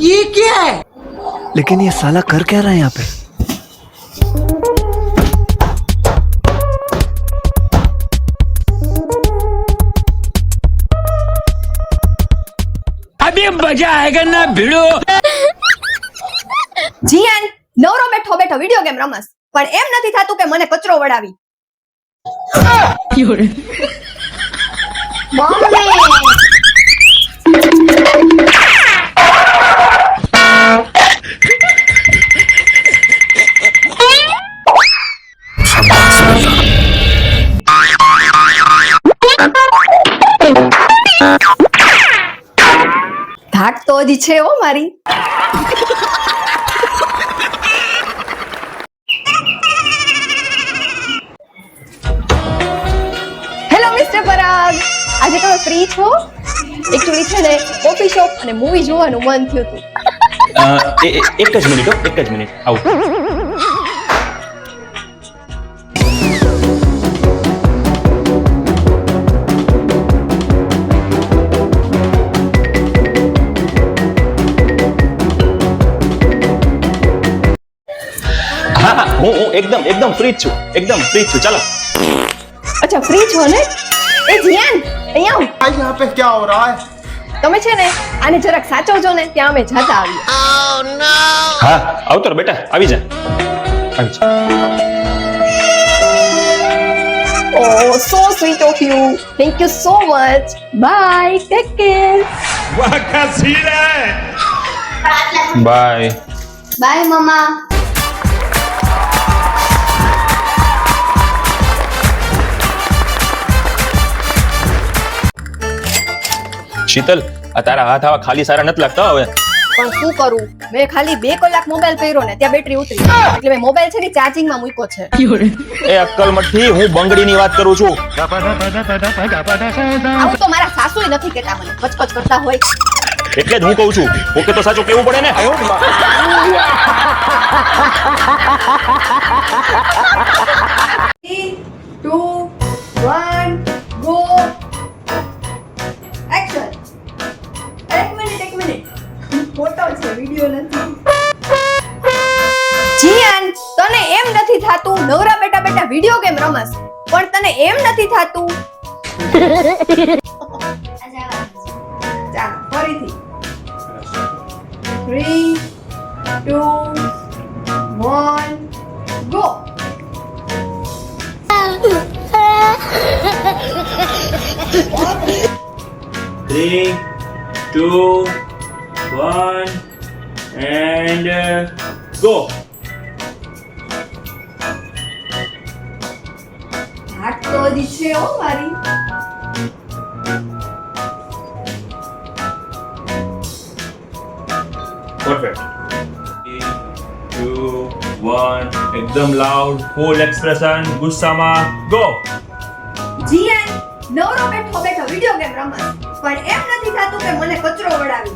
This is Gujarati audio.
ये क्या है लेकिन ये साला कर क्या रहा है यहाँ पे अभी मजा आएगा ना भिड़ो જીયાન નવરો બેઠો બેઠો વિડિયો ગેમ રમસ પણ એમ નથી થતું કે મને કચરો વડાવી મમ્મી ધાક તો હજી છે હો મારી. હેલો મિસ્ટર પરાગ આજે તમે ફ્રી છો? એકચ્યુઅલી છે ને કોફી શોપ અને મૂવી જોવાનું મન થયું હતું. એક જ મિનિટ એક જ મિનિટ આવું. એકદમ એકદમ ફ્રી છું એકદમ ફ્રી છું ચાલો અચ્છા ફ્રી છો ને એ જિયાન અહીંયા આવ ભાઈ યહાં પે ક્યા હો રહા હે તમે છે ને આને જરાક સાચવજો ને ત્યાં અમે જતા આવીએ ઓ નો હા આવતો બેટા આવી જા આવી જા ઓ so sweet of you thank you so much bye take care વાહ કાસીરા બાય બાય મમ્મા શીતલ આ તારા હાથ આવા ખાલી સારા નથી લાગતા હવે. પણ શું કરું? મેં ખાલી બે કલાક મોબાઈલ પહેર્યો ને ત્યાં બેટરી ઉતરી એટલે મેં મોબાઈલ છે ને ચાર્જિંગમાં મૂક્યો છે. એ અક્કલ મઠી હું બંગડીની વાત કરું છું. આવું તો મારા સાસુય નથી કેતા મને. કચકચ કરતા હોય. એટલે જ હું કહું છું ઓકે તો સાચું કેવું પડે ને? વિડિયો નથી. જીયાન તને એમ નથી થાતું નવરા બેટા બેટા વિડિયો ગેમ રમસ પણ તને એમ નથી થાતું. ચાલો ફરીથી. Three two one go Three, two, one, and uh, go. હાથ તો હજી હો મારી Perfect. Three, two, one. એકદમ loud, full expression, ગુસ્સામાં go. જીયાન નવરો બેઠો બેઠો વિડિયો ગેમ રમસ પણ એમ નથી થાતું કે મને કચરો વડાવી